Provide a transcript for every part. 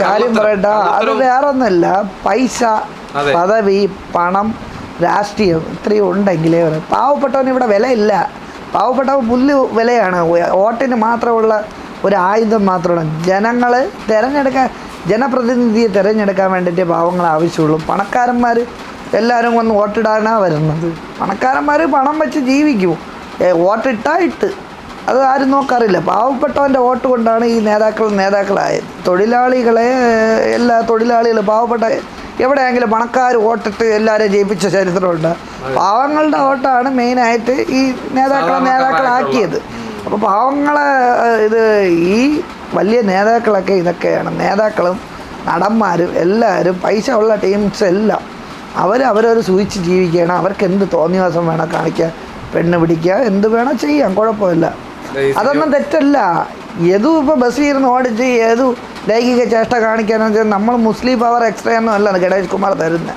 കാര്യം പറയണ്ട. അത് വേറൊന്നല്ല. പൈസ പദവി പണം രാഷ്ട്രീയം ഇത്രയും ഉണ്ടെങ്കിലേ. പാവപ്പെട്ടവന് ഇവിടെ വിലയില്ല. പാവപ്പെട്ടവൻ പുല്ല് വിലയാണ്. വോട്ടിന് മാത്രമുള്ള ഒരു ആയുധം മാത്രമാണ്. ജനങ്ങൾ തിരഞ്ഞെടുക്കാൻ ജനപ്രതിനിധിയെ തിരഞ്ഞെടുക്കാൻ വേണ്ടിയിട്ട് പാവങ്ങൾ ആവശ്യമുള്ളൂ. പണക്കാരന്മാർ എല്ലാവരും വന്ന് വോട്ടിടാനാണ് വരുന്നത്. പണക്കാരന്മാർ പണം വെച്ച് ജീവിക്കും. വോട്ടിട്ടാ ഇട്ട്. അത് ആരും നോക്കാറില്ല. പാവപ്പെട്ടവന്റെ വോട്ട് കൊണ്ടാണ് ഈ നേതാക്കൾ നേതാക്കളായത്. തൊഴിലാളികളെ എല്ലാ തൊഴിലാളികൾ പാവപ്പെട്ട എവിടെയെങ്കിലും പണക്കാർ വോട്ടിട്ട് എല്ലാവരെയും ജയിപ്പിച്ച ചരിത്രമുണ്ട്. പാവങ്ങളുടെ വോട്ടാണ് മെയിനായിട്ട് ഈ നേതാക്കളെ നേതാക്കളാക്കിയത്. അപ്പോൾ പാവങ്ങളെ ഇത് ഈ വലിയ നേതാക്കളൊക്കെ ഇതൊക്കെയാണ്. നേതാക്കളും നടന്മാരും എല്ലാവരും പൈസ ഉള്ള ടീംസ് എല്ലാം അവർ അവരവർ സൂചിച്ച് ജീവിക്കുകയാണ്. അവർക്ക് എന്ത് തോന്നിയവാസം വേണം കാണിക്കുക പെണ്ണ് പിടിക്കുക എന്ത് വേണം ചെയ്യാം. കുഴപ്പമില്ല. അതൊന്നും തെറ്റല്ല. ഏതു ഇപ്പോൾ ബസ് ഇരുന്ന് ഓടിച്ച് ഏതു ലൈംഗിക ചേഷ്ട കാണിക്കാന്ന് വെച്ചാൽ നമ്മൾ മുസ്ലിം പവർ എക്സ്ട്രാ ഒന്നും അല്ല ഗണേഷ് കുമാർ തരുന്നത്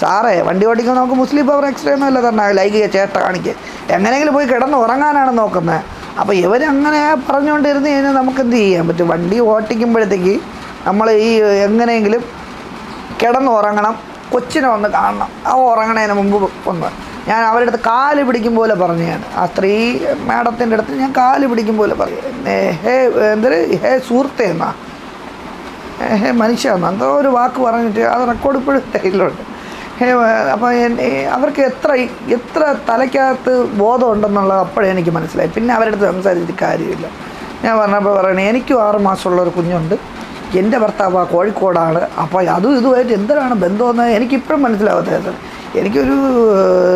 സാറേ വണ്ടി ഓടിക്കുമ്പോൾ നമുക്ക് മുസ്ലിം പവർ എക്സ്ട്രാ ഒന്നും അല്ല തന്നെ ലൈംഗിക ചേഷ്ട കാണിക്കുക എങ്ങനെയെങ്കിലും പോയി കിടന്ന് ഉറങ്ങാനാണ് നോക്കുന്നത് അപ്പോൾ ഇവരങ്ങനെ പറഞ്ഞുകൊണ്ടിരുന്ന് കഴിഞ്ഞാൽ നമുക്ക് എന്ത് ചെയ്യാൻ പറ്റും? വണ്ടി ഓട്ടിക്കുമ്പോഴത്തേക്ക് നമ്മൾ ഈ എങ്ങനെയെങ്കിലും കിടന്നുറങ്ങണം കൊച്ചിനെ ഒന്ന് കാണണം. ആ ഉറങ്ങണതിന് മുമ്പ് ഒന്ന് ഞാൻ അവരുടെ അടുത്ത് കാൽ പിടിക്കും പോലെ പറഞ്ഞതാണ് ആ സ്ത്രീ മാഡത്തിന്റെ അടുത്ത് ഞാൻ കാൽ പിടിക്കും പോലെ പറഞ്ഞു. ഹേ എന്തൊരു ഹേ സുഹൃത്തെ എന്നാ. ഹേ മനുഷ്യ എന്നാ. എന്തോ ഒരു വാക്ക് പറഞ്ഞിട്ട് അത് റെക്കോർഡ് ഇപ്പോഴും കയ്യിലുണ്ട്. ഹേ അപ്പോൾ അവർക്ക് എത്ര എത്ര തലയ്ക്കകത്ത് ബോധമുണ്ടെന്നുള്ളത് അപ്പോഴേ എനിക്ക് മനസ്സിലായി. പിന്നെ അവരുടെ അടുത്ത് സംസാരിച്ചിട്ട് കാര്യമില്ല. ഞാൻ പറഞ്ഞപ്പോൾ പറയണേ എനിക്കും ആറ് മാസമുള്ള ഒരു കുഞ്ഞുണ്ട്. എന്റെ ഭർത്താവ് കോഴിക്കോടാണ്. അപ്പോൾ അതും ഇതുമായിട്ട് എന്തിനാണ് ബന്ധമെന്ന് എനിക്കിപ്പോഴും മനസ്സിലാവാത്തത് എനിക്കൊരു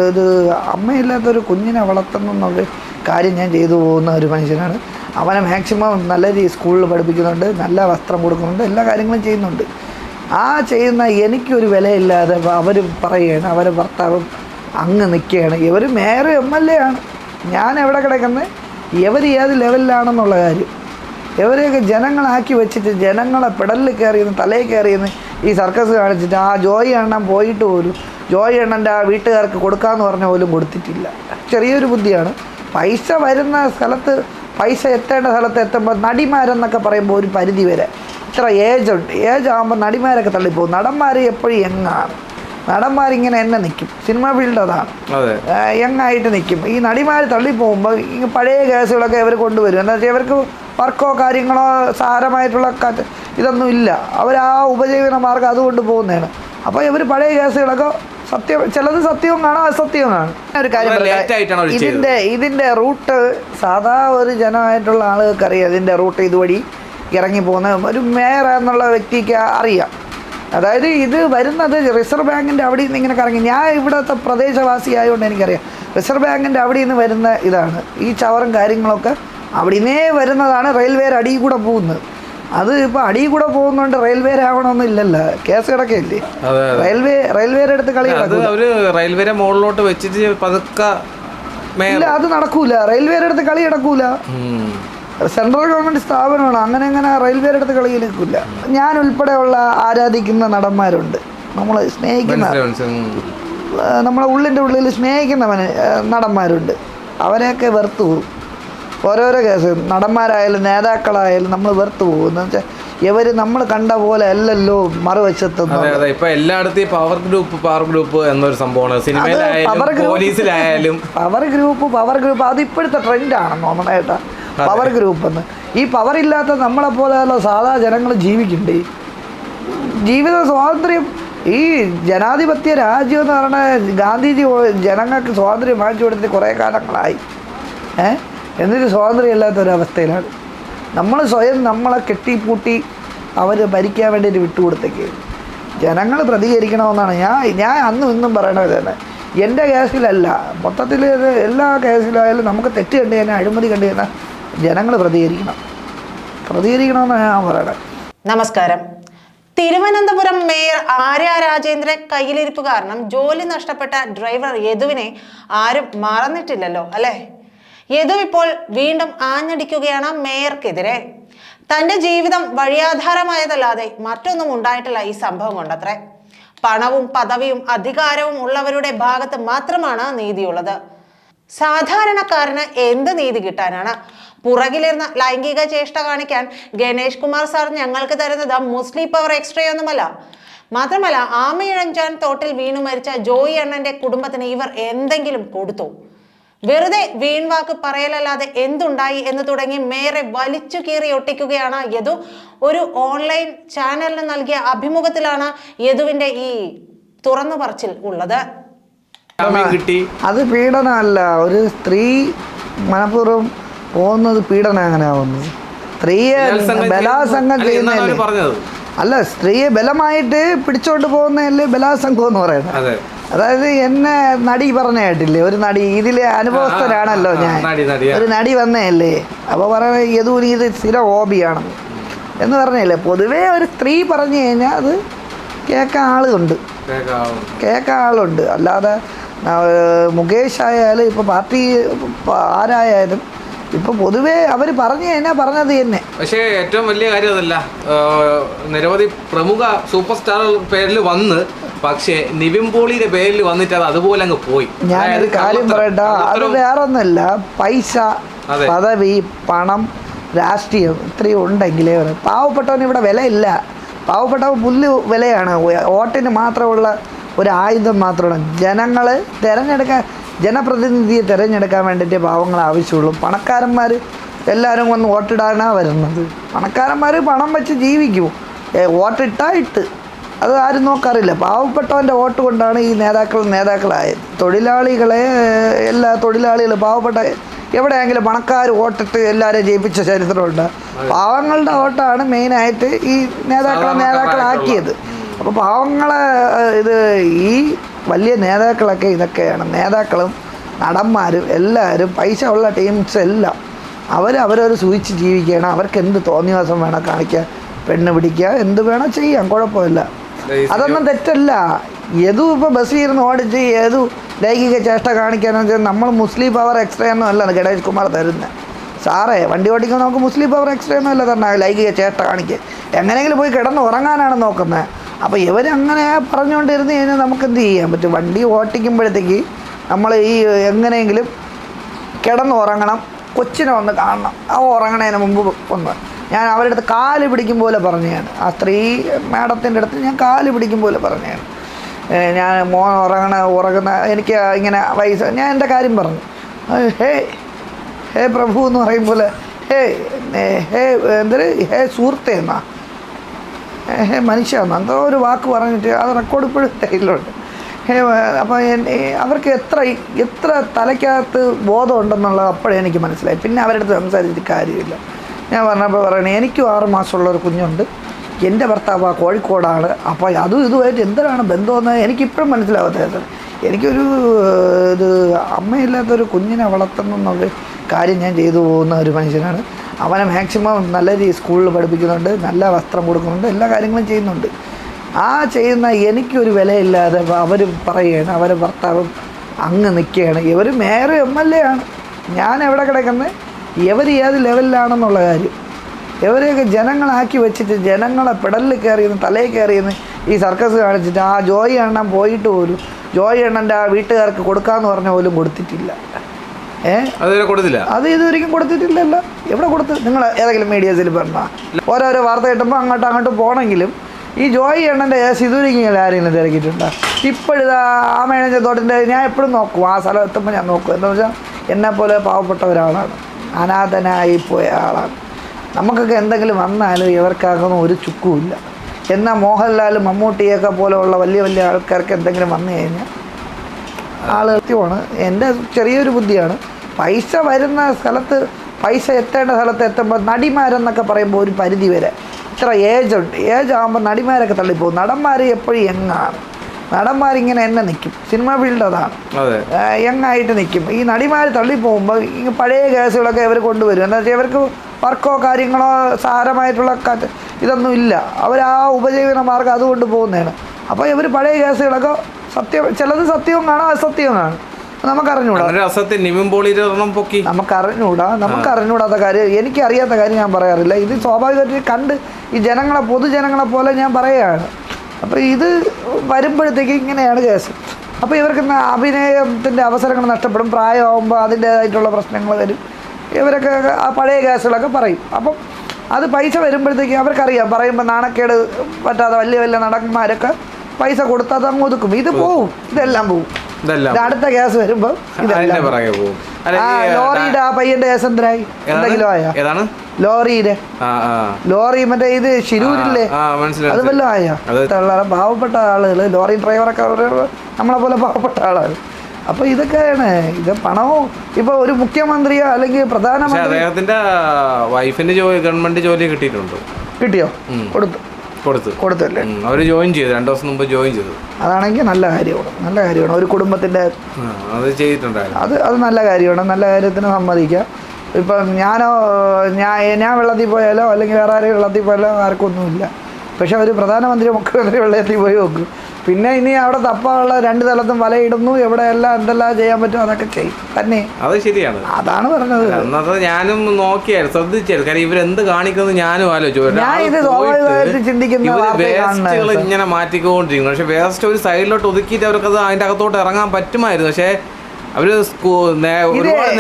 ഇത് അമ്മയില്ലാത്തൊരു കുഞ്ഞിനെ വളർത്തണം എന്നുള്ള കാര്യം ഞാൻ ചെയ്തു പോകുന്ന ഒരു മനുഷ്യനാണ്. അവനെ മാക്സിമം നല്ല രീതി സ്കൂളിൽ പഠിപ്പിക്കുന്നുണ്ട് നല്ല വസ്ത്രം കൊടുക്കുന്നുണ്ട് എല്ലാ കാര്യങ്ങളും ചെയ്യുന്നുണ്ട്. ആ ചെയ്യുന്ന എനിക്കൊരു വിലയില്ലാതെ അവർ പറയുകയാണ് അവരെ ഭർത്താവ് അങ്ങ് നിൽക്കുകയാണ്. ഇവർ മേയർ എം എൽ എ ആണ്. ഞാൻ എവിടെ കിടക്കുന്നത്? ഇവർ ഏത് ലെവലിലാണെന്നുള്ള കാര്യം. ഇവരെയൊക്കെ ജനങ്ങളാക്കി വെച്ചിട്ട് ജനങ്ങളെ പിടലിൽ കയറിയെന്ന് തലയിൽ കയറിയെന്ന് ഈ സർക്കസ് കാണിച്ചിട്ട് ആ ജോയി എണ്ണം പോയിട്ട് പോലും ജോയി എണ്ണന്റെ ആ വീട്ടുകാർക്ക് കൊടുക്കാമെന്ന് പറഞ്ഞ പോലും കൊടുത്തിട്ടില്ല. ചെറിയൊരു ബുദ്ധിയാണ്. പൈസ വരുന്ന സ്ഥലത്ത് പൈസ എത്തേണ്ട സ്ഥലത്ത് എത്തുമ്പോൾ നടിമാരെന്നൊക്കെ പറയുമ്പോൾ ഒരു പരിധി വരെ. ഇത്ര ഏജ് ഉണ്ട്. ഏജ് ആകുമ്പോൾ നടിമാരൊക്കെ തള്ളിപ്പോകും. നടന്മാർ എപ്പോഴും യങ്ങാണ്. നടന്മാരിങ്ങനെ എന്നെ നിൽക്കും സിനിമ ഫീൽഡ് അതാണ് അതെ. യങ്ങായിട്ട് നിൽക്കും ഈ നടിമാർ തള്ളിപ്പോകുമ്പോൾ ഈ പഴയ കേസുകളൊക്കെ ഇവർ കൊണ്ടുവരും. എന്താ വെച്ചാൽ ഇവർക്ക് വർക്കോ കാര്യങ്ങളോ സാരമായിട്ടുള്ള ഇതൊന്നും ഇല്ല. അവർ ആ ഉപജീവന മാർഗം അതുകൊണ്ട് പോകുന്നതാണ്. അപ്പോൾ ഇവർ പഴയ കേസുകളൊക്കെ സത്യം ചിലത് സത്യവും കാണാം അസത്യവും കാണും. ഒരു കാര്യം. ഇതിന്റെ ഇതിന്റെ റൂട്ട് സാധാ ഒരു ജനമായിട്ടുള്ള ആളുകൾക്ക് അറിയാം ഇതിന്റെ റൂട്ട് ഇതുവഴി ഇറങ്ങി പോകുന്ന ഒരു മേയർ എന്നുള്ള വ്യക്തിക്ക് അറിയാം. അതായത് ഇത് വരുന്നത് റിസർവ് ബാങ്കിന്റെ അവിടെ നിന്ന് ഇങ്ങനെ കറങ്ങി. ഞാൻ ഇവിടുത്തെ പ്രദേശവാസി ആയതുകൊണ്ട് എനിക്കറിയാം. റിസർവ് ബാങ്കിന്റെ അവിടെ നിന്ന് വരുന്ന ഇതാണ്. ഈ ചവറും കാര്യങ്ങളൊക്കെ അവിടെ നിന്നേ വരുന്നതാണ് റെയിൽവേയുടെ അടിയിൽ കൂടെ പോകുന്നത്. അത് ഇപ്പോൾ അടിയിൽ കൂടെ പോകുന്നതുകൊണ്ട് റെയിൽവേ ആവണമെന്നില്ലല്ലോ കേസ് കിടക്കില്ലേ റെയിൽവേ റെയിൽവേയുടെ അടുത്ത് കളി റെയിൽവേ അവർ മുകളിലോട്ട് വെച്ചിട്ട് പതുക്കെ ഇല്ല അത് നടക്കൂല. റെയിൽവേയുടെ അടുത്ത് കളി നടക്കൂല. സെൻട്രൽ ഗവൺമെന്റ് സ്ഥാപനമാണ്. അങ്ങനെ അങ്ങനെ റെയിൽവേയുടെ അടുത്ത് നിൽക്കില്ല ഞാൻ ഉൾപ്പെടെയുള്ള ആരാധിക്കുന്ന നടന്മാരുണ്ട്. നമ്മൾ സ്നേഹിക്കുന്ന നമ്മളെ ഉള്ളിന്റെ ഉള്ളിൽ സ്നേഹിക്കുന്നവന് നടന്മാരുണ്ട്. അവരെയൊക്കെ വെറുത്തു പോകും. ഓരോരോ കേസ് നടന്മാരായാലും നേതാക്കളായാലും നമ്മൾ വെറുത്തു പോകും. എന്ന് വെച്ചാൽ ഇവർ നമ്മൾ കണ്ട പോലെ അല്ലല്ലോ മറുവശത്തുനിന്ന് ഇപ്പൊ എല്ലായിടത്തും പവർ ഗ്രൂപ്പ് പവർ ഗ്രൂപ്പ് എന്നൊരു സംഭവമാണ്. സിനിമയിലായാലും പോലീസിലായാലും. പവർ ഗ്രൂപ്പ് പവർ ഗ്രൂപ്പ് അത് ഇപ്പോഴത്തെ ട്രെൻഡാണ് നോമണേട്ടാ പവർ ഗ്രൂപ്പ് എന്ന്. ഈ പവർ ഇല്ലാത്ത നമ്മളെ പോലെയുള്ള സാധാ ജനങ്ങൾ ജീവിക്കണ്ടേ? ജീവിത സ്വാതന്ത്ര്യം ഈ ജനാധിപത്യ രാജ്യം എന്ന് പറഞ്ഞ ഗാന്ധിജി ജനങ്ങൾക്ക് സ്വാതന്ത്ര്യം വാങ്ങിച്ചു കൊടുത്ത് കുറേ കാലങ്ങളായി. ഏ? എന്നിട്ട് സ്വാതന്ത്ര്യം ഇല്ലാത്ത ഒരവസ്ഥയിലാണ് നമ്മൾ സ്വയം നമ്മളെ കെട്ടിപ്പൂട്ടി അവർ ഭരിക്കാൻ വേണ്ടിയിട്ട് വിട്ടുകൊടുത്തേക്ക്. ജനങ്ങൾ പ്രതികരിക്കണമെന്നാണ്. ഞാൻ ഞാൻ അന്നും ഇന്നും പറയണത് തന്നെ. എന്റെ കേസിലല്ല. മൊത്തത്തിൽ എല്ലാ കേസിലായാലും നമുക്ക് തെറ്റ് കണ്ടു കഴിഞ്ഞാൽ അഴിമതി കണ്ടു കഴിഞ്ഞാൽ ജനങ്ങൾ പ്രതികരിക്കണം. പ്രതികരിക്കണമെന്ന് ഞാൻ പറയണത് നമസ്കാരം. തിരുവനന്തപുരം മേയർ ആര്യ രാജേന്ദ്രൻ കയ്യിലിരിപ്പ് കാരണം ജോലി നഷ്ടപ്പെട്ട ഡ്രൈവർ യദുവിനെ ആരും മറന്നിട്ടില്ലല്ലോ അല്ലെ? യദു ഇപ്പോൾ വീണ്ടും ആഞ്ഞടിക്കുകയാണ് മേയർക്കെതിരെ. തന്റെ ജീവിതം വഴിയാധാരമായതല്ലാതെ മറ്റൊന്നും ഉണ്ടായിട്ടില്ല ഈ സംഭവം കൊണ്ടത്രേ. പണവും പദവിയും അധികാരവും ഉള്ളവരുടെ ഭാഗത്ത് മാത്രമാണ് നീതിയുള്ളത്. സാധാരണക്കാരന് എന്ത് നീതി കിട്ടാനാണ്? പുറകിലിരുന്ന ലൈംഗിക ചേഷ്ട കാണിക്കാൻ ഗണേഷ് കുമാർ സാർ ഞങ്ങൾക്ക് തരുന്നത് മുസ്ലിം പവർ എക്സ്ട്രേ ഒന്നുമല്ല. മാത്രമല്ല ആമയിഴഞ്ചാൻ തോട്ടിൽ വീണു മരിച്ച ജോയി അണ്ണന്റെ കുടുംബത്തിന് ഇവർ എന്തെങ്കിലും കൊടുത്തു. വെറുതെ വീൺവാക്ക് പറയലല്ലാതെ എന്തുണ്ടായി എന്ന് തുടങ്ങി മേറെ വലിച്ചു കീറി ഒട്ടിക്കുകയാണ് യദു. ഒരു ഓൺലൈൻ ചാനലിന് നൽകിയ അഭിമുഖത്തിലാണ് യദുവിന്റെ ഈ തുറന്നു പറച്ചിൽ ഉള്ളത്. അത് പീഡനമല്ല. ഒരു സ്ത്രീ മനഃപൂർവം പോകുന്നത് പീഡനം അങ്ങനെ ആവുന്നത് സ്ത്രീയെ ബലാസംഗം ചെയ്യുന്നു. ചെയ്യുന്നതല്ലേ? അല്ല സ്ത്രീയെ ബലമായിട്ട് പിടിച്ചോണ്ട് പോകുന്നതല്ലേ ബലാസംഗം എന്ന് പറയുന്നത്? അതായത് എന്നെ നടി പറഞ്ഞ കേട്ടില്ലേ? ഒരു നടി ഇതിലെ അനുഭവസ്ഥരാണല്ലോ ഞാൻ. ഒരു നടി വന്നതല്ലേ? അപ്പോൾ പറയുന്നത് യദൂരി ഇത് സ്ഥിര ഹോബിയാണ്. എന്ന് പറഞ്ഞല്ലേ പൊതുവേ ഒരു സ്ത്രീ പറഞ്ഞു കഴിഞ്ഞാൽ അത് കേൾക്കാൻ ആളുണ്ട്. കേൾക്കാം. കേൾക്കാൻ ആളുണ്ട്. അല്ലാതെ മുകേഷ് ആയാലും ഇപ്പോൾ പാർട്ടി ആരായാലും ഇപ്പോൾ പൊതുവേ അവർ പറഞ്ഞു കഴിഞ്ഞാൽ പറഞ്ഞത് തന്നെ. പക്ഷേ ഏറ്റവും വലിയ കാര്യം അതല്ല. നിരവധി പ്രമുഖ സൂപ്പർ സ്റ്റാറുകൾ പേരിൽ വന്ന് പക്ഷേ നിവിൻ പോളിയുടെ പേരിൽ വന്നിട്ട് അത് അതുപോലെ അങ്ങ് പോയി. ഞാനൊരു കാര്യം പറയട്ടെ അത് വേറെ വേറൊന്നുമല്ല പൈസ പദവി പണം രാഷ്ട്രീയം ഇത്രയും ഉണ്ടെങ്കിലേ പാവപ്പെട്ടവൻ പാവപ്പെട്ടവന് ഇവിടെ വിലയില്ല. പാവപ്പെട്ടവൻ പുല്ല് വിലയാണ്. വോട്ടിന് മാത്രമുള്ള ഒരു ആയുധം മാത്രമാണ്. ജനങ്ങൾ തിരഞ്ഞെടുക്കാൻ ജനപ്രതിനിധിയെ തിരഞ്ഞെടുക്കാൻ വേണ്ടിയിട്ട് പാവങ്ങൾ ആവശ്യമുള്ളൂ. പണക്കാരന്മാർ എല്ലാവരും വന്ന് വോട്ടിടാനാണ് വരുന്നത്. പണക്കാരന്മാർ പണം വെച്ച് ജീവിക്കും. വോട്ടിട്ടാ ഇട്ട് അത് ആരും നോക്കാറില്ല. പാവപ്പെട്ടവന്റെ വോട്ട് കൊണ്ടാണ് ഈ നേതാക്കൾ നേതാക്കളായത്. തൊഴിലാളികളെ എല്ലാ തൊഴിലാളികൾ പാവപ്പെട്ട എവിടെയെങ്കിലും പണക്കാർ വോട്ടിട്ട് എല്ലാവരെയും ജയിപ്പിച്ച ചരിത്രമുണ്ട്. പാവങ്ങളുടെ വോട്ടാണ് മെയിനായിട്ട് ഈ നേതാക്കളെ നേതാക്കളാക്കിയത്. അപ്പോൾ പാവങ്ങളെ ഇത് ഈ വലിയ നേതാക്കളൊക്കെ ഇതൊക്കെയാണ്. നേതാക്കളും നടന്മാരും എല്ലാവരും പൈസ ഉള്ള ടീംസ് എല്ലാം അവർ അവരവർ സൂചിച്ച് ജീവിക്കുകയാണ്. അവർക്ക് എന്ത് തോന്നിവാസം വേണം കാണിക്കുക പെണ്ണ് പിടിക്കുക എന്ത് വേണോ ചെയ്യാം. കുഴപ്പമില്ല. അതൊന്നും തെറ്റല്ല. ഏതു ഇപ്പോൾ ബസ്സിൽ ഇരുന്ന് ഓടിച്ച് ഏതു ലൈംഗിക ചേഷ്ട കാണിക്കാന്ന് വെച്ചാൽ നമ്മൾ മുസ്ലിം പവർ എക്സ്ട്രാ ഒന്നും അല്ല ഗണേഷ് കുമാർ തരുന്നത് സാറേ വണ്ടി ഓടിക്കുമ്പോൾ നമുക്ക് മുസ്ലിം പവർ എക്സ്ട്രാ ഒന്നും അല്ല തന്നെ ലൈംഗിക ചേഷ്ട കാണിക്കുക എങ്ങനെയെങ്കിലും പോയി കിടന്ന് ഉറങ്ങാനാണ് നോക്കുന്നത് അപ്പോൾ ഇവരങ്ങനെ പറഞ്ഞുകൊണ്ടിരുന്ന് കഴിഞ്ഞാൽ നമുക്ക് എന്ത് ചെയ്യാൻ പറ്റും? വണ്ടി ഓട്ടിക്കുമ്പോഴത്തേക്ക് നമ്മൾ ഈ എങ്ങനെയെങ്കിലും കിടന്നുറങ്ങണം കൊച്ചിനെ ഒന്ന് കാണണം. ആ ഉറങ്ങണതിന് മുമ്പ് ഒന്ന് ഞാൻ അവരുടെ അടുത്ത് കാൽ പിടിക്കും പോലെ പറഞ്ഞതാണ്. ആ സ്ത്രീ മാഡത്തിന്റെ അടുത്ത് ഞാൻ കാൽ പിടിക്കും പോലെ പറഞ്ഞതാണ്. ഞാൻ മോൻ ഉറങ്ങണ ഉറങ്ങുന്ന എനിക്ക് ഇങ്ങനെ വയസ്സ് ഞാൻ എന്റെ കാര്യം പറഞ്ഞു. ഹേ ഹേ പ്രഭു എന്ന് പറയും പോലെ ഹേ ഹേ എന്തൊരു ഹേ സുഹൃത്തേ എന്നാ. ഹേ മനുഷ്യ എന്തോ ഒരു വാക്ക് പറഞ്ഞിട്ട് അത് റെക്കോർഡ് ഇപ്പോഴും കയ്യിലുണ്ട്. ഹേ അപ്പോൾ അവർക്ക് എത്ര എത്ര തലയ്ക്കകത്ത് ബോധമുണ്ടെന്നുള്ളത് അപ്പോഴേ എനിക്ക് മനസ്സിലായി. പിന്നെ അവരുടെ അടുത്ത് സംസാരിച്ചിട്ട് കാര്യമില്ല. ഞാൻ പറഞ്ഞപ്പോൾ പറയണേ എനിക്കും ആറ് മാസമുള്ള ഒരു കുഞ്ഞുണ്ട്. എന്റെ ഭർത്താവ് ആ കോഴിക്കോടാണ്. അപ്പോൾ അതും ഇതുമായിട്ട് എന്തിനാണ് ബന്ധമെന്ന് എനിക്കിപ്പോഴും മനസ്സിലാവാത്തത് എനിക്കൊരു ഇത് അമ്മയില്ലാത്തൊരു കുഞ്ഞിനെ വളർത്തണം എന്നുള്ള കാര്യം ഞാൻ ചെയ്തു പോകുന്ന ഒരു മനുഷ്യനാണ്. അവനെ മാക്സിമം നല്ല രീതി സ്കൂളിൽ പഠിപ്പിക്കുന്നുണ്ട് നല്ല വസ്ത്രം കൊടുക്കുന്നുണ്ട് എല്ലാ കാര്യങ്ങളും ചെയ്യുന്നുണ്ട്. ആ ചെയ്യുന്ന എനിക്കൊരു വിലയില്ലാതെ അവർ പറയുകയാണ് അവരെ ഭർത്താവും അങ്ങ് നിൽക്കുകയാണ്. ഇവർ മേയർ എം എൽ എ ആണ്. ഞാൻ എവിടെ കിടക്കുന്നത് ഇവർ ഏത് ലെവലിലാണെന്നുള്ള കാര്യം. ഇവരെയൊക്കെ ജനങ്ങളാക്കി വെച്ചിട്ട് ജനങ്ങളെ പെടലിൽ കയറിയെന്ന് തലയിൽ കയറിയെന്ന് ഈ സർക്കസ് കാണിച്ചിട്ട് ആ ജോയി എണ്ണം പോയിട്ട് പോലും ജോയി എണ്ണന്റെ ആ വീട്ടുകാർക്ക് കൊടുക്കാമെന്ന് പറഞ്ഞ പോലും കൊടുത്തിട്ടില്ല. കൊടുത്തില്ല? അത് ഇതുവരെയും കൊടുത്തിട്ടില്ലല്ലോ. എവിടെ കൊടുത്ത്? നിങ്ങൾ ഏതെങ്കിലും മീഡിയസിൽ പറഞ്ഞാൽ ഓരോരോ വാർത്ത കിട്ടുമ്പോൾ അങ്ങോട്ടും അങ്ങോട്ടും പോകണമെങ്കിലും ഈ ജോയി എണ്ണന്റെ ഇതുവരെയും ആരെങ്കിലും തിരക്കിയിട്ടുണ്ടോ ഇപ്പോഴിതാ ആ മേനേജർ തോട്ടിന്റെ ഞാൻ എപ്പോഴും നോക്കും. ആ സ്ഥലം എത്തുമ്പോൾ ഞാൻ നോക്കും. എന്താ വെച്ചാൽ എന്നെപ്പോലെ പാവപ്പെട്ട ഒരാളാണ് അനാഥനായി പോയ ആളാണ്. നമുക്കൊക്കെ എന്തെങ്കിലും വന്നാലും ഇവർക്കാകുന്ന ഒരു ചുക്കുമില്ല എന്നാൽ മോഹൻലാൽ മമ്മൂട്ടിയൊക്കെ പോലെയുള്ള വലിയ വലിയ ആൾക്കാർക്ക് എന്തെങ്കിലും വന്നു കഴിഞ്ഞാൽ ആൾ ആളുകൃത്യമാണ് എന്റെ ചെറിയൊരു ബുദ്ധിയാണ്. പൈസ വരുന്ന സ്ഥലത്ത് പൈസ എത്തേണ്ട സ്ഥലത്ത് എത്തുമ്പോൾ നടിമാരെന്നൊക്കെ പറയുമ്പോൾ ഒരു പരിധി വരെ. ഇത്ര ഏജ് ഉണ്ട്. ഏജ് ആകുമ്പോൾ നടിമാരൊക്കെ തള്ളിപ്പോകും. നടന്മാർ എപ്പോഴും യങ്ങാണ്. നടന്മാരിങ്ങനെ എന്നെ നിൽക്കും സിനിമ ഫീൽഡ് അതാണ്. അതെ. യങ്ങായിട്ട് നിൽക്കും ഈ നടിമാർ തള്ളിപ്പോകുമ്പോൾ ഈ പഴയ കേസുകളൊക്കെ ഇവർ കൊണ്ടുവരും. എന്താ വെച്ചാൽ ഇവർക്ക് വർക്കോ കാര്യങ്ങളോ സാരമായിട്ടുള്ള ഇതൊന്നും ഇല്ല. അവർ ആ ഉപജീവന മാർഗം അതുകൊണ്ട് പോകുന്നതാണ്. അപ്പോൾ ഇവർ പഴയ കേസുകളൊക്കെ സത്യം ചിലത് സത്യവും കാണാം അസത്യവും കാണും. നമുക്കറിഞ്ഞൂടാ. നമുക്കറിഞ്ഞൂടാ നമുക്കറിഞ്ഞൂടാത്ത കാര്യം. എനിക്കറിയാത്ത കാര്യം ഞാൻ പറയാറില്ല. ഇത് സ്വാഭാവികമായിട്ട് കണ്ട് ഈ ജനങ്ങളെ പൊതുജനങ്ങളെ പോലെ ഞാൻ പറയുകയാണ്. അപ്പോൾ ഇത് വരുമ്പോഴത്തേക്ക് ഇങ്ങനെയാണ് കേസ്. അപ്പോൾ ഇവർക്ക് അഭിനയത്തിന്റെ അവസരങ്ങൾ നഷ്ടപ്പെടും. പ്രായമാകുമ്പോൾ അതിന്റേതായിട്ടുള്ള പ്രശ്നങ്ങൾ വരും. ഇവരൊക്കെ ആ പഴയ കേസുകളൊക്കെ പറയും. അപ്പം അത് പൈസ വരുമ്പോഴത്തേക്ക് അവർക്കറിയാം. പറയുമ്പോൾ നാണക്കേട് പറ്റാതെ വലിയ വലിയ നടന്മാരൊക്കെ പൈസ കൊടുത്താൽ അങ്ങ് ഒതുക്കും. ഇത് പോവും. ഇതെല്ലാം പോവും. അടുത്ത കേസ് വരുമ്പോ ലോറിയുടെ ആ പയ്യന്റെ കേസ് എന്തിനായി? എന്തെങ്കിലും ആയോ? ലോറിയുടെ. ലോറി മറ്റേ ഇത് ശിരൂരില്ലേ? അത് വല്ലതും ആയോ? പാവപ്പെട്ട ആളുകൾ ലോറി ഡ്രൈവറൊക്കെ നമ്മളെ പോലെ പാവപ്പെട്ട ആളാണ് അപ്പൊ ഇതൊക്കെയാണ് ഇത് പണവും ഇപ്പൊ ഒരു മുഖ്യമന്ത്രിയോ അല്ലെങ്കിൽ പ്രധാനമന്ത്രി അദ്ദേഹത്തിന്റെ വൈഫിന്റെ ഗവൺമെന്റ് ജോലി കിട്ടിയിട്ടുണ്ട്. കിട്ടിയോ. കൊടുത്തു. കൊടുത്ത്. കൊടുത്തല്ലേ? അവർ ജോയിൻ ചെയ്തു. രണ്ടു ദിവസം മുമ്പ് ജോയിൻ ചെയ്തു. അതാണെങ്കിൽ നല്ല കാര്യമാണ്. നല്ല കാര്യമാണ്. ഒരു കുടുംബത്തിന്റെ അത് ചെയ്തിട്ടുണ്ടായിരുന്നു. അത് അത് നല്ല കാര്യമാണ്. നല്ല കാര്യത്തിന് സമ്മതിക്കാം. ഇപ്പം ഞാനോ ഞാൻ ഞാൻ വെള്ളത്തിൽ പോയാലോ അല്ലെങ്കിൽ വേറെ ആരെയും വെള്ളത്തിൽ പോയാലോ ആർക്കൊന്നുമില്ല പക്ഷെ ഒരു പ്രധാനമന്ത്രി മുഖ്യമന്ത്രി വെള്ളത്തിൽ പോയി നോക്കും. പിന്നെ ഇനി അവിടെ തപ്പാനുള്ള രണ്ട് സ്ഥലത്തും വലയിടുന്നു. എവിടെ എല്ലാം എന്തെല്ലാം ചെയ്യാൻ പറ്റും അതൊക്കെ ചെയ്യും. തന്നെ. അത് ശരിയാണ്. അതാണ് പറഞ്ഞത്. അന്നത്തെ ഞാനും നോക്കിയാൽ ശ്രദ്ധിച്ചായിരുന്നു. കാരണം ഇവരെന്ത് കാണിക്കുന്നു ഞാനും ആലോചിച്ചു. ഞാൻ ഒരാൾ ഇത് സ്വാഭാവികമായിട്ട് ചിന്തിക്കുന്ന വേസ്റ്റുകൾ ഇങ്ങനെ മാറ്റിക്കൊണ്ടിരിക്കുന്നു. പക്ഷെ വേസ്റ്റ് ഒരു സൈഡിലോട്ട് ഒതുക്കിയിട്ട് അവർക്ക് അത് അതിന്റെ അകത്തോട്ട് ഇറങ്ങാൻ പറ്റുമായിരുന്നു. പക്ഷെ അവർ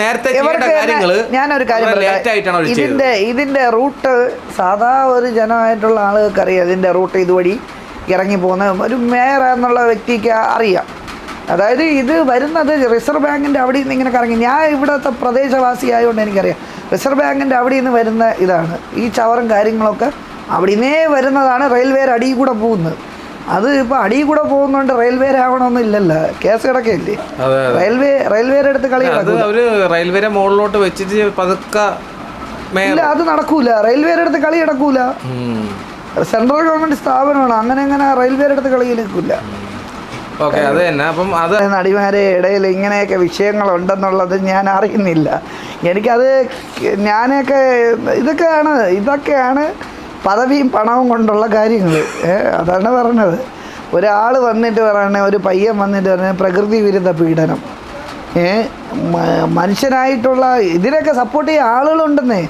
നേരത്തെ കാര്യങ്ങൾ ഞാനൊരു കാര്യം ഇതിന്റെ ഇതിന്റെ റൂട്ട് സാധാ ഒരു ജനമായിട്ടുള്ള ആളുകൾക്ക് അറിയാം ഇതിന്റെ റൂട്ട് ഇതുവഴി. ഇറങ്ങി പോകുന്ന ഒരു മേയർ എന്നുള്ള വ്യക്തിക്ക് അറിയാം. അതായത് ഇത് വരുന്നത് റിസർവ് ബാങ്കിന്റെ അവിടെ നിന്ന് ഇങ്ങനെ കറങ്ങി. ഞാൻ ഇവിടുത്തെ പ്രദേശവാസിയായതുകൊണ്ട് എനിക്കറിയാം. റിസർവ് ബാങ്കിന്റെ അവിടെ നിന്ന് വരുന്ന ഇതാണ്. ഈ ചവറും കാര്യങ്ങളൊക്കെ അവിടെ നിന്നേ വരുന്നതാണ് റെയിൽവേയുടെ അടിയിൽ കൂടെ പോകുന്നത്. അത് ഇപ്പോൾ അടിയിൽ കൂടെ പോകുന്നതുകൊണ്ട് റെയിൽവേ റെയിൽവേരെ ആവണമെന്നില്ലല്ലോ കേസ് കിടക്കയില്ലേ? അതെ റെയിൽവേ റെയിൽവേയുടെ അടുത്ത് കളി റെയിൽവേരെ മുകളിലോട്ട് വെച്ചിട്ട് പതുക്കെ ഇല്ല അത് നടക്കൂല. റെയിൽവേയുടെ അടുത്ത് കളി നടക്കൂല. സെൻട്രൽ ഗവൺമെന്റ് സ്ഥാപനമാണ്. അങ്ങനെ അങ്ങനെ റെയിൽവേയുടെ അടുത്ത് കളി നിൽക്കില്ല. ഓക്കെ അത് തന്നെ. അപ്പം അത് നടിമാരെ ഇടയിൽ ഇങ്ങനെയൊക്കെ വിഷയങ്ങളുണ്ടെന്നുള്ളത് ഞാൻ അറിയുന്നില്ല. എനിക്കത് ഞാനൊക്കെ ഇതൊക്കെയാണ് ഇതൊക്കെയാണ് പദവിയും പണവും കൊണ്ടുള്ള കാര്യങ്ങൾ. അതാണ് പറഞ്ഞത്. ഒരാൾ വന്നിട്ട് പറയണേ ഒരു പയ്യൻ വന്നിട്ട് പറഞ്ഞ പ്രകൃതി വിരുദ്ധ പീഡനം. ഏ മനുഷ്യനായിട്ടുള്ള ഇതിനൊക്കെ സപ്പോർട്ട് ചെയ്യുന്ന ആളുകളുണ്ടെന്നേ.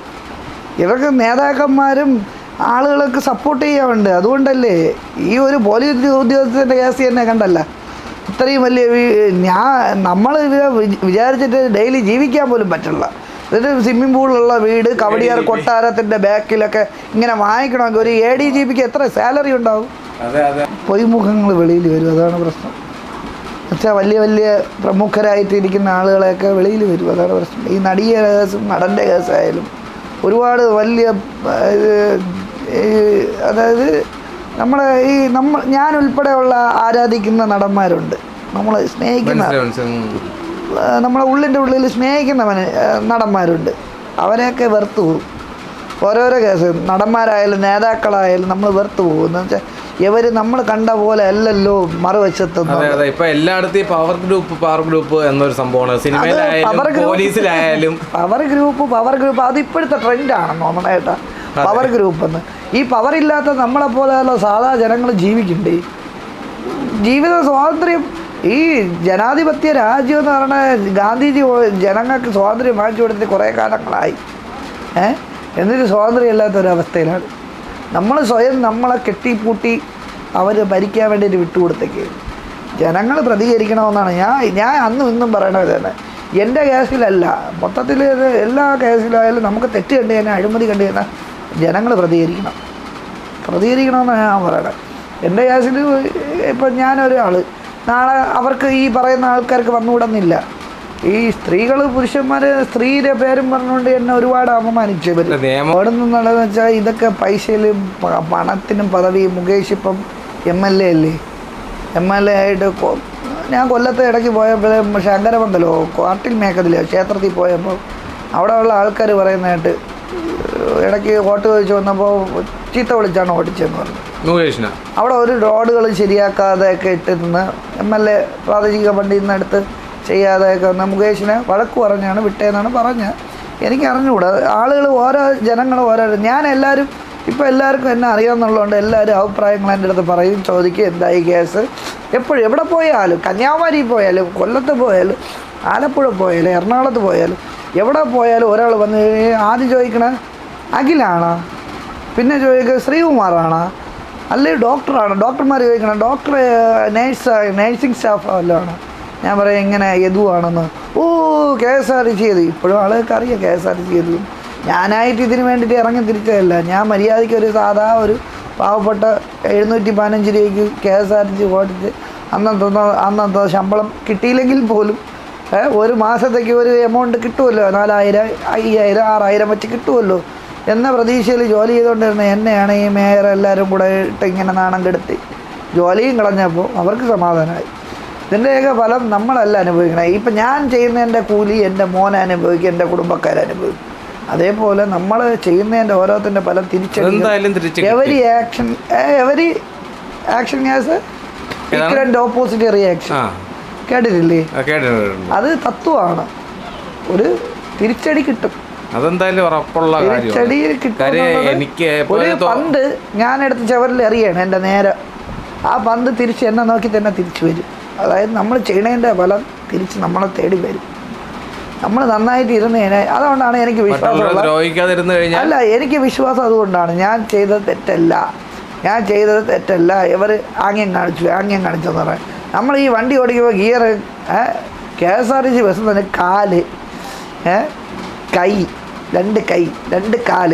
ഇവർക്ക് നേതാക്കന്മാരും ആളുകൾക്ക് സപ്പോർട്ട് ചെയ്യാറുണ്ട് അതുകൊണ്ടല്ലേ ഈ ഒരു പോലീസ് ഉദ്യോഗസ്ഥന്റെ കേസ് തന്നെ കണ്ടല്ല. ഇത്രയും വലിയ ഞാൻ നമ്മൾ വിചാരിച്ചിട്ട് ഡെയിലി ജീവിക്കാൻ പോലും പറ്റില്ല. എന്നിട്ട് സ്വിമ്മിംഗ് പൂളിലുള്ള വീട് കവടിയാർ കൊട്ടാരത്തിന്റെ ബാക്കിലൊക്കെ ഇങ്ങനെ വാങ്ങിക്കണമെങ്കിൽ ഒരു എ ഡി ജി പിക്ക് എത്ര സാലറി ഉണ്ടാവും? പൊയ്മുഖങ്ങൾ വെളിയിൽ വരും അതാണ് പ്രശ്നം. എന്നുവെച്ചാൽ വലിയ വലിയ പ്രമുഖരായിട്ട് ഇരിക്കുന്ന ആളുകളെയൊക്കെ വെളിയിൽ വരും അതാണ് പ്രശ്നം. ഈ നടിയുടെ കേസും നടന്റെ കേസായാലും ഒരുപാട് വലിയ അതായത് നമ്മളെ ഈ നമ്മൾ ഞാൻ ഉൾപ്പെടെയുള്ള ആരാധിക്കുന്ന നടന്മാരുണ്ട്. നമ്മൾ സ്നേഹിക്കുന്ന നമ്മളെ ഉള്ളിന്റെ ഉള്ളിൽ സ്നേഹിക്കുന്നവന് നടന്മാരുണ്ട്. അവരെയൊക്കെ വെറുത്ത് പോകും. ഓരോരോ കേസ് നടന്മാരായാലും നേതാക്കളായാലും നമ്മൾ വെറുത്ത് പോകും. എന്ന് വെച്ചാൽ ഇവർ നമ്മൾ കണ്ട പോലെ അല്ലല്ലോ മറുവശത്തുനിന്ന് ഇപ്പൊ എല്ലായിടത്തും പവർ ഗ്രൂപ്പ് പവർ ഗ്രൂപ്പ് എന്നൊരു സംഭവമാണ്. സിനിമയിലായാലും പോലീസിലായാലും. പവർ ഗ്രൂപ്പ് പവർ ഗ്രൂപ്പ് അത് ഇപ്പോഴത്തെ ട്രെൻഡാണ് നോമണേട്ടാ പവർ ഗ്രൂപ്പ് എന്ന്. ഈ പവർ ഇല്ലാത്ത നമ്മളെ പോലെയുള്ള സാധാ ജനങ്ങൾ ജീവിക്കണ്ടേ? ജീവിത സ്വാതന്ത്ര്യം ഈ ജനാധിപത്യ രാജ്യം എന്ന് പറഞ്ഞ ഗാന്ധിജി ജനങ്ങൾക്ക് സ്വാതന്ത്ര്യം വാങ്ങിച്ചു കൊടുത്തിട്ട് കുറേ കാലങ്ങളായി. ഏ? എന്നിട്ട് സ്വാതന്ത്ര്യമില്ലാത്ത ഒരവസ്ഥയിലാണ് നമ്മൾ സ്വയം നമ്മളെ കെട്ടിപ്പൂട്ടി അവർ ഭരിക്കാൻ വേണ്ടിയിട്ട് വിട്ടുകൊടുത്തേക്ക്. ജനങ്ങൾ പ്രതികരിക്കണമെന്നാണ്. ഞാൻ ഞാൻ അന്നും ഇന്നും പറയണത് തന്നെ. എന്റെ കേസിലല്ല. മൊത്തത്തിൽ എല്ലാ കേസിലായാലും നമുക്ക് തെറ്റ് കണ്ടു കഴിഞ്ഞാൽ അഴിമതി കണ്ടു കഴിഞ്ഞാൽ ജനങ്ങൾ പ്രതികരിക്കണം. പ്രതികരിക്കണമെന്നാണ് ഞാൻ പറയണത് എന്റെ കേസിൽ ഇപ്പം ഞാനൊരാൾ നാളെ അവർക്ക് ഈ പറയുന്ന ആൾക്കാർക്ക് വന്നുകൂടുന്നില്ല. ഈ സ്ത്രീകൾ പുരുഷന്മാർ സ്ത്രീയുടെ പേരും പറഞ്ഞുകൊണ്ട് എന്നെ ഒരുപാട് അപമാനിച്ചു അവിടെ നിന്നുള്ളതെന്ന് വെച്ചാൽ ഇതൊക്കെ പൈസയിലും പണത്തിനും പദവിയും മുകേഷ് ഇപ്പം എം എൽ എ അല്ലേ? എം എൽ എ ആയിട്ട് ഞാൻ കൊല്ലത്ത് ഇടയ്ക്ക് പോയപ്പോൾ ശങ്കരമംഗലോ കാട്ടിൽ മേഖലയോ ക്ഷേത്രത്തിൽ പോയപ്പോൾ അവിടെയുള്ള ആൾക്കാർ പറയുന്നതായിട്ട് ഇടയ്ക്ക് വോട്ട് ചോദിച്ചു വന്നപ്പോൾ ചീത്ത വിളിച്ചാണ് ഓടിച്ചതെന്ന് പറഞ്ഞു. മുകേഷിന? അവിടെ ഒരു റോഡുകൾ ശരിയാക്കാതെയൊക്കെ ഇട്ടിരുന്ന് എം എൽ എ പ്രാദേശിക ഫണ്ടിൽ നിന്ന് എടുത്ത് ചെയ്യാതെയൊക്കെ വന്ന മുകേഷിനെ വഴക്ക് പറഞ്ഞാണ് വിട്ടേന്നാണ് പറഞ്ഞത്. എനിക്ക് അറിഞ്ഞുകൂടാ ആളുകൾ ഓരോ ജനങ്ങൾ ഓരോ ഞാൻ എല്ലാവരും ഇപ്പോൾ എല്ലാവർക്കും എന്നെ അറിയാമെന്നുള്ളതുകൊണ്ട് എല്ലാവരും അഭിപ്രായങ്ങൾ എന്റെ അടുത്ത് പറയും ചോദിക്കും എന്തായി കേസ്. എപ്പോഴും എവിടെ പോയാലും കന്യാകുമാരി പോയാലും കൊല്ലത്ത് പോയാലും ആലപ്പുഴ പോയാലും എറണാകുളത്ത് പോയാലും എവിടെ പോയാലും ഒരാൾ വന്ന് ആദ്യം ചോദിക്കണ അഖിലാണോ? പിന്നെ ചോദിക്കുക ശ്രീകുമാറാണോ? അല്ലെങ്കിൽ ഡോക്ടറാണ്? ഡോക്ടർമാർ ചോദിക്കണം ഡോക്ടർ നേഴ്സ് നേഴ്സിംഗ് സ്റ്റാഫ് വല്ലതാണ് ഞാൻ പറയാം ഇങ്ങനെ യദുവാണെന്ന്. ഓ K S R T C ചെയ്തു ഇപ്പോഴും ആളുകൾക്ക് അറിയാം K S R T C ചെയ്തു ഞാനായിട്ട് ഇതിന് വേണ്ടിയിട്ട് ഇറങ്ങി തിരിച്ചതല്ല. ഞാൻ മര്യാദയ്ക്ക് ഒരു സാധാ ഒരു പാവപ്പെട്ട എഴുന്നൂറ്റി പതിനഞ്ച് രൂപയ്ക്ക് K S R T C ഓടിച്ച് അന്നത്തെ അന്നത്തെ ശമ്പളം കിട്ടിയില്ലെങ്കിൽ പോലും ഒരു മാസത്തേക്ക് ഒരു എമൗണ്ട് കിട്ടുമല്ലോ? നാലായിരം അയ്യായിരം ആറായിരം വെച്ച് കിട്ടുമല്ലോ? എന്ന പ്രതീക്ഷയിൽ ജോലി ചെയ്തുകൊണ്ടിരുന്ന എന്നെയാണ് ഈ മേയർ എല്ലാവരും കൂടെ ഇട്ട് ഇങ്ങനെ നാണം കെടുത്തി. ജോലിയും കളഞ്ഞപ്പോൾ അവർക്ക് സമാധാനമായി. ഇതിന്റെയൊക്കെ ഫലം നമ്മളല്ല അനുഭവിക്കണേ. ഇപ്പം ഞാൻ ചെയ്യുന്നതിന്റെ കൂലി എന്റെ മോൻ അനുഭവിക്കും എന്റെ കുടുംബക്കാർ അനുഭവിക്കും. അതേപോലെ നമ്മൾ ചെയ്യുന്നതിന്റെ ഓരോത്തിന്റെ ഫലം തിരിച്ചടിക്കും. Every action every action has? Opposite reaction. കേട്ടിട്ടില്ലേ? അത് തത്വമാണ്. ഒരു തിരിച്ചടി കിട്ടും. അതെന്തായാലും ഉറപ്പുള്ള കാര്യം എനിക്ക് പണ്ട് പന്ത് ഞാൻ എടുത്ത ചവറിൽ എറിയാണ് എന്റെ നേരെ. ആ പന്ത് തിരിച്ച് എന്നെ നോക്കി തന്നെ തിരിച്ചു വരും. അതായത് നമ്മൾ ചെയ്യണതിന്റെ ഫലം തിരിച്ച് നമ്മളെ തേടി വരും. നമ്മൾ നന്നായിട്ട് ഇരുന്ന് അതുകൊണ്ടാണ് എനിക്ക് വിശ്വാസം അല്ല എനിക്ക് വിശ്വാസം അതുകൊണ്ടാണ്. ഞാൻ ചെയ്തത് തെറ്റല്ല. ഞാൻ ചെയ്തത് തെറ്റല്ല. ഇവർ ആംഗ്യം കാണിച്ചു ആംഗ്യം കാണിച്ചെന്ന് പറയാം. നമ്മൾ ഈ വണ്ടി ഓടിക്കുമ്പോൾ gear K S R T C bus തന്നെ കാൽ കൈ. രണ്ട് കൈ രണ്ട് കാൽ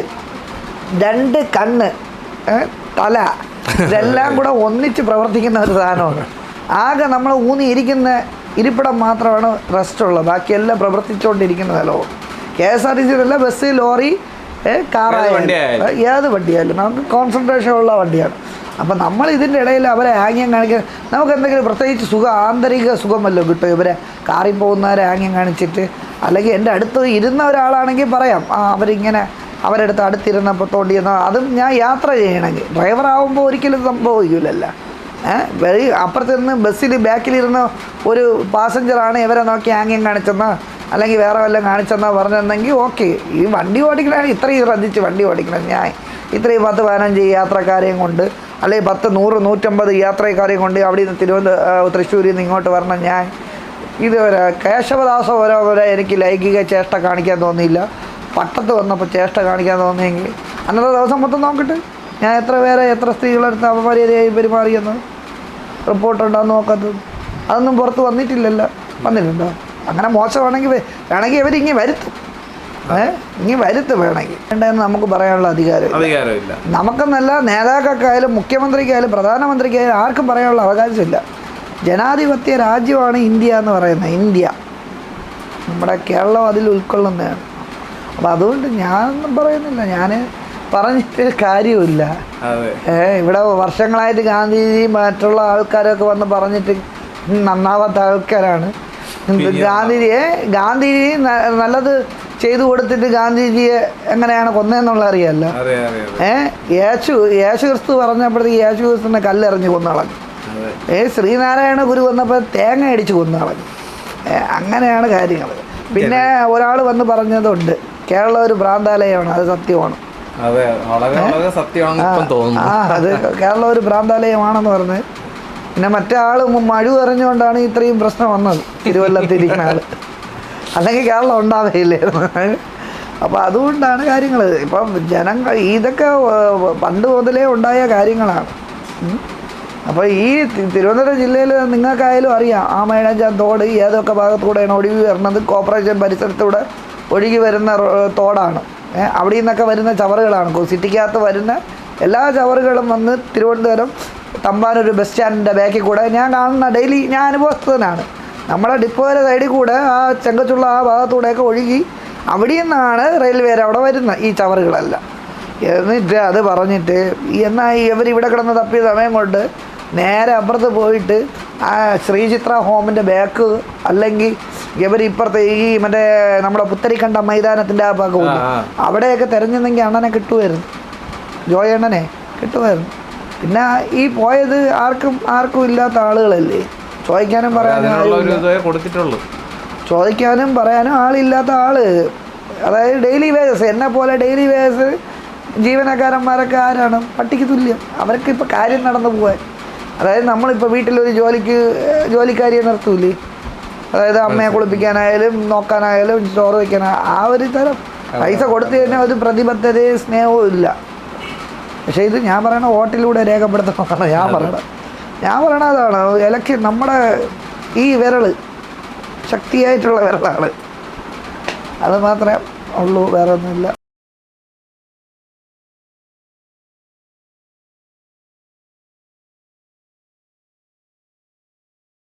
രണ്ട് കണ്ണ് തല. ഇതെല്ലാം കൂടെ ഒന്നിച്ച് പ്രവർത്തിക്കുന്ന ഒരു സാധനമാണ്. ആകെ നമ്മൾ ഊന്നി ഇരിക്കുന്ന ഇരിപ്പിടം മാത്രമാണ് റെസ്റ്റ് ഉള്ളത്. ബാക്കിയെല്ലാം പ്രവർത്തിച്ചുകൊണ്ടിരിക്കുന്ന സ്ഥലമാണ്. കെ എസ് ആർ ടി സിയിലല്ല ബസ് ലോറി കാറായാലും ഏത് വണ്ടിയായാലും. നമുക്ക് കോൺസെൻട്രേഷൻ ഉള്ള വണ്ടിയാണ്. അപ്പം നമ്മൾ ഇതിന്റെ ഇടയിൽ അവരെ ആംഗ്യം കാണിക്കാൻ നമുക്ക് എന്തെങ്കിലും പ്രത്യേകിച്ച് സുഖം ആന്തരിക സുഖമല്ലോ കിട്ടും ഇവരെ. കാറിൽ പോകുന്നവരെ ആംഗ്യം കാണിച്ചിട്ട് അല്ലെങ്കിൽ എന്റെ അടുത്ത് ഇരുന്ന ഒരാളാണെങ്കിൽ പറയാം ആ അവരിങ്ങനെ അവരെടുത്ത് അടുത്തിരുന്നപ്പോൾ തോണ്ടിയെന്നോ അതും ഞാൻ യാത്ര ചെയ്യണമെങ്കിൽ. ഡ്രൈവർ ആകുമ്പോൾ ഒരിക്കലും സംഭവിക്കില്ലല്ലോ ഏഹ് അപ്പുറത്ത് നിന്ന് ബസ്സിൽ ബാക്കിലിരുന്ന ഒരു പാസഞ്ചറാണ് ഇവരെ നോക്കി ആംഗ്യം കാണിച്ചെന്നോ അല്ലെങ്കിൽ വേറെ വല്ലതും കാണിച്ചെന്നോ പറഞ്ഞെന്നെങ്കിൽ ഓക്കെ. ഈ വണ്ടി ഓടിക്കണ ഇത്രയും ശ്രദ്ധിച്ച് വണ്ടി ഓടിക്കണം. ഞാൻ ഇത്രയും പത്ത് പതിനഞ്ച് യാത്രക്കാരെയും കൊണ്ട് അല്ലെങ്കിൽ പത്ത് നൂറ് നൂറ്റമ്പത് യാത്രക്കാരെയും കൊണ്ട് അവിടെ നിന്ന് തിരുവനന്തപുരം തൃശ്ശൂരിൽ നിന്ന് ഇങ്ങോട്ട് വരണം. ഞാൻ ഇതുവരെ കേശവദാസ ഓരോ വരെ എനിക്ക് ലൈംഗിക ചേഷ്ട കാണിക്കാൻ തോന്നിയില്ല. പട്ടത്ത് വന്നപ്പോൾ ചേഷ്ട കാണിക്കാൻ തോന്നിയെങ്കിൽ അന്നത്തെ ദിവസം മൊത്തം നോക്കട്ടെ ഞാൻ എത്ര പേരെ എത്ര സ്ത്രീകളെടുത്ത് അപമര്യാദയായി പെരുമാറിയെന്ന് റിപ്പോർട്ടുണ്ടോന്ന് നോക്കാത്തത്. അതൊന്നും പുറത്ത് വന്നിട്ടില്ലല്ലോ. വന്നിട്ടുണ്ടോ? അങ്ങനെ മോശമാണെങ്കിൽ വേണമെങ്കിൽ ഇവരിങ്ങി വരുത്തും. ഏ? വരുത്ത് വരുത്തും വേണമെങ്കിൽ. വേണ്ടെന്ന് നമുക്ക് പറയാനുള്ള അധികാരം അധികാരമില്ല. നമുക്കെന്നല്ല നേതാക്കൾക്കായാലും മുഖ്യമന്ത്രിക്കായാലും പ്രധാനമന്ത്രിക്കായാലും ആർക്കും പറയാനുള്ള അവകാശമില്ല. ജനാധിപത്യ രാജ്യമാണ് ഇന്ത്യ എന്ന് പറയുന്നത്. ഇന്ത്യ. നമ്മുടെ കേരളം അതിൽ ഉൾക്കൊള്ളുന്നതാണ്. അപ്പം അതുകൊണ്ട് ഞാനൊന്നും പറയുന്നില്ല. ഞാൻ പറഞ്ഞിട്ട് കാര്യമില്ല അതെ. ഏ, ഇവിടെ വർഷങ്ങളായിട്ട് ഗാന്ധിജി മറ്റുള്ള ആൾക്കാരൊക്കെ വന്ന് പറഞ്ഞിട്ട് നന്നാവാത്ത ആൾക്കാരാണ്. ഗാന്ധിജിയെ ഗാന്ധിജി നല്ലത് ചെയ്തു കൊടുത്തിട്ട് ഗാന്ധിജിയെ എങ്ങനെയാണ് കൊന്നതെന്നുള്ള അറിയാമല്ല അതെ അതെ അതെ. ഏ? യേശു യേശു ക്രിസ്തു പറഞ്ഞപ്പോഴത്തേക്ക് യേശു ക്രിസ്തുവിനെ കല്ലെറിഞ്ഞ് കൊന്നളഞ്ഞു. ഏ ശ്രീനാരായണ ഗുരു വന്നപ്പോൾ തേങ്ങ അടിച്ച് കൊന്നളഞ്ഞു. അങ്ങനെയാണ് കാര്യങ്ങൾ. പിന്നെ ഒരാൾ വന്ന് പറഞ്ഞതുണ്ട് കേരള ഒരു ഭ്രാന്താലയമാണ് അത് സത്യമാണ്. ആ അത് കേരള ഒരു ഭ്രാന്താലയമാണെന്ന് പറഞ്ഞ്. പിന്നെ മറ്റേ ആൾ മഴു എറിഞ്ഞുകൊണ്ടാണ് ഇത്രയും പ്രശ്നം വന്നത് തിരുവല്ലത്തിരിക്കുന്ന ആൾ. അല്ലെങ്കിൽ കേരളം ഉണ്ടാവുകയില്ലായിരുന്നു അപ്പോൾ അതുകൊണ്ടാണ് കാര്യങ്ങൾ ഇപ്പം ജനങ്ങൾ ഇതൊക്കെ പണ്ട് മുതലേ ഉണ്ടായ കാര്യങ്ങളാണ്. അപ്പോൾ ഈ തിരുവനന്തപുരം ജില്ലയിൽ നിങ്ങൾക്കായാലും അറിയാം. ആ മേഴഞ്ചാൻ തോട് ഏതൊക്കെ ഭാഗത്തൂടെയാണ് ഒഴുകി വരുന്നത്? കോർപ്പറേഷൻ പരിസരത്തൂടെ ഒഴുകി വരുന്ന തോടാണ്. അവിടെ നിന്നൊക്കെ വരുന്ന ചവറുകളാണ്. സിറ്റിക്കകത്ത് വരുന്ന എല്ലാ ചവറുകളും വന്ന് തിരുവനന്തപുരം തമ്പാനൂർ ബസ് സ്റ്റാൻഡിന്റെ ബാക്കിൽ കൂടെ ഞാൻ കാണുന്ന ഡെയിലി ഞാൻ അനുഭവസ്ഥനാണ്. നമ്മുടെ ഡിപ്പോയുടെ സൈഡിൽ കൂടെ ആ ചെങ്കച്ചുള്ള ആ ഭാഗത്തൂടെയൊക്കെ ഒഴുകി അവിടെ നിന്നാണ് റെയിൽവേയുടെ അവിടെ വരുന്നത് ഈ ചവറുകളെല്ലാം. എന്നിട്ട് അത് പറഞ്ഞിട്ട് എന്നാൽ ഇവർ ഇവിടെ കിടന്ന് തപ്പിയ സമയം കൊണ്ട് നേരെ അപ്പുറത്ത് പോയിട്ട് ആ ശ്രീചിത്ര ഹോമിന്റെ ബാക്ക് അല്ലെങ്കിൽ ഇവർ ഇപ്പുറത്തെ ഈ മറ്റേ നമ്മുടെ പുത്തരിക്കണ്ട മൈതാനത്തിന്റെ ആ ഭാഗം ആ, ആ. അവിടെയൊക്കെ തിരഞ്ഞെന്നെങ്കിൽ അണ്ണനെ കിട്ടുമായിരുന്നു ജോയണ്ണനെ കിട്ടുമായിരുന്നു പിന്നെ ഈ പോയത് ആർക്കും ആർക്കും ഇല്ലാത്ത ആളുകളല്ലേ? ചോദിക്കാനും പറയാനും കൊടുത്തിട്ടുള്ളൂ. ചോദിക്കാനും പറയാനും ആളില്ലാത്ത ആൾ. അതായത് ഡെയിലി വേജസ് എന്നെ പോലെ ഡെയിലി വേജസ് ജീവനക്കാരന്മാരൊക്കെ ആരാണ്? പട്ടിക്ക് തുല്യം. അവർക്ക് ഇപ്പോൾ കാര്യം നടന്നു പോകാൻ അതായത് നമ്മളിപ്പോൾ വീട്ടിലൊരു ജോലിക്ക് ജോലിക്കാരിയെ നിർത്തൂലേ? അതായത് അമ്മയെ കുളിപ്പിക്കാനായാലും നോക്കാനായാലും ചോറ് വയ്ക്കാനായാലും ആ ഒരു തരം. പൈസ കൊടുത്തു കഴിഞ്ഞാൽ ഒരു പ്രതിബദ്ധതയും സ്നേഹവും ഇല്ല. പക്ഷേ ഇത് ഞാൻ പറയണ ഹോട്ടലിലൂടെ രേഖപ്പെടുത്തണമെന്നാണ് ഞാൻ പറയണത് ഞാൻ പറയണ അതാണ് ഇലക്ഷൻ നമ്മുടെ ഈ വിരൽ ശക്തിയായിട്ടുള്ള വിരളാണ്. അത് മാത്രമേ ഉള്ളൂ വേറെ ഒന്നുമില്ല